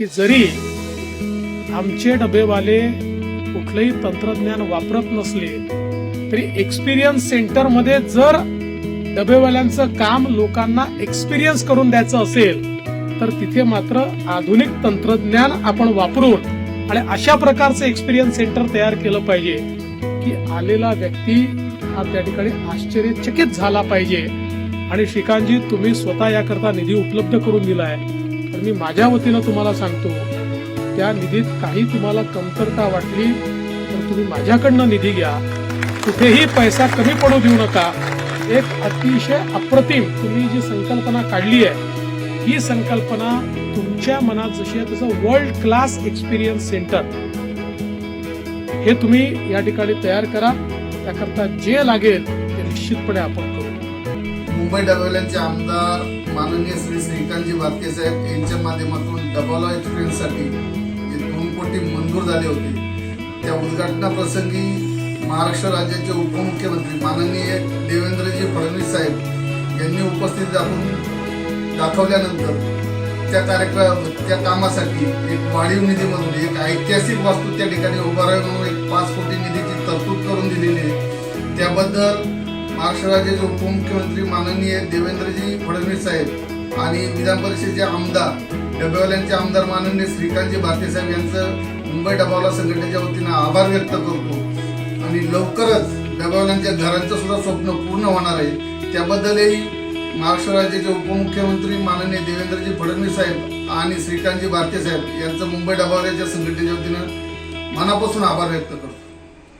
की जरी आमचे डबेवाले कुठलंही तंत्रज्ञान वापरत नसले तरी एक्सपिरियन्स सेंटरमध्ये जर डबेवाल्यांचं काम लोकांना एक्सपिरियन्स करून द्यायचं असेल तर तिथे मात्र आधुनिक तंत्रज्ञान आपण वापरून आणि अशा प्रकारचं एक्सपिरियन्स सेंटर तयार केलं पाहिजे की आलेला व्यक्ती हा त्या ठिकाणी आश्चर्यचकित झाला पाहिजे. आणि श्रीकांतजी तुम्ही स्वतः याकरता निधी उपलब्ध करून दिलाय. तर मी माझ्या वतीनं तुम्हाला सांगतो त्या निधीत काही तुम्हाला कमतरता वाटली तर तुम्ही माझ्याकडनं निधी घ्या. कुठेही पैसा कमी पडू देऊ नका. एक अतिशय अप्रतिम तुम्ही जी संकल्पना काढली आहे ही संकल्पना तुमच्या मनात जशी आहे तसं वर्ल्ड क्लास एक्सपिरियन्स सेंटर हे तुम्ही या ठिकाणी तयार करा. त्याकरता जे लागेल ते निश्चितपणे आपण करू. मुंबई डबेवाल्यांचे आमदार माननीय श्री श्रीकांतजी वादके साहेब यांच्या माध्यमातून डबल एक्सपिरियन्ससाठी जे दोन कोटी मंजूर झाले होते. त्या उद्घाटनाप्रसंगी महाराष्ट्र राज्याचे उपमुख्यमंत्री माननीय देवेंद्रजी फडणवीस साहेब यांनी उपस्थित दाखवून दाखवल्यानंतर त्या कार्यक्रम त्या कामासाठी एक वाढीव निधीमधून एक ऐतिहासिक वास्तू त्या ठिकाणी उभारावी म्हणून एक पाच कोटी निधीची तरतूद करून दिलेली आहे. त्याबद्दल महाराष्ट्र राज्याचे उपमुख्यमंत्री माननीय देवेंद्रजी फडणवीस साहेब आणि विधान परिषदेचे आमदार डबेवाल्यांचे आमदार माननीय श्रीकांतजी भारती साहेब यांचं मुंबई डबावाला संघटनेच्या वतीनं आभार व्यक्त करतो. आणि लवकरच डबावाल्यांच्या घरांचं सुद्धा स्वप्न पूर्ण होणार आहे. त्याबद्दलही महाराष्ट्र राज्याचे उपमुख्यमंत्री माननीय देवेंद्रजी फडणवीस साहेब आणि श्रीकांतजी भारती साहेब यांचं मुंबई डबावाल्याच्या संघटनेच्या वतीनं मनापासून आभार व्यक्त करतो.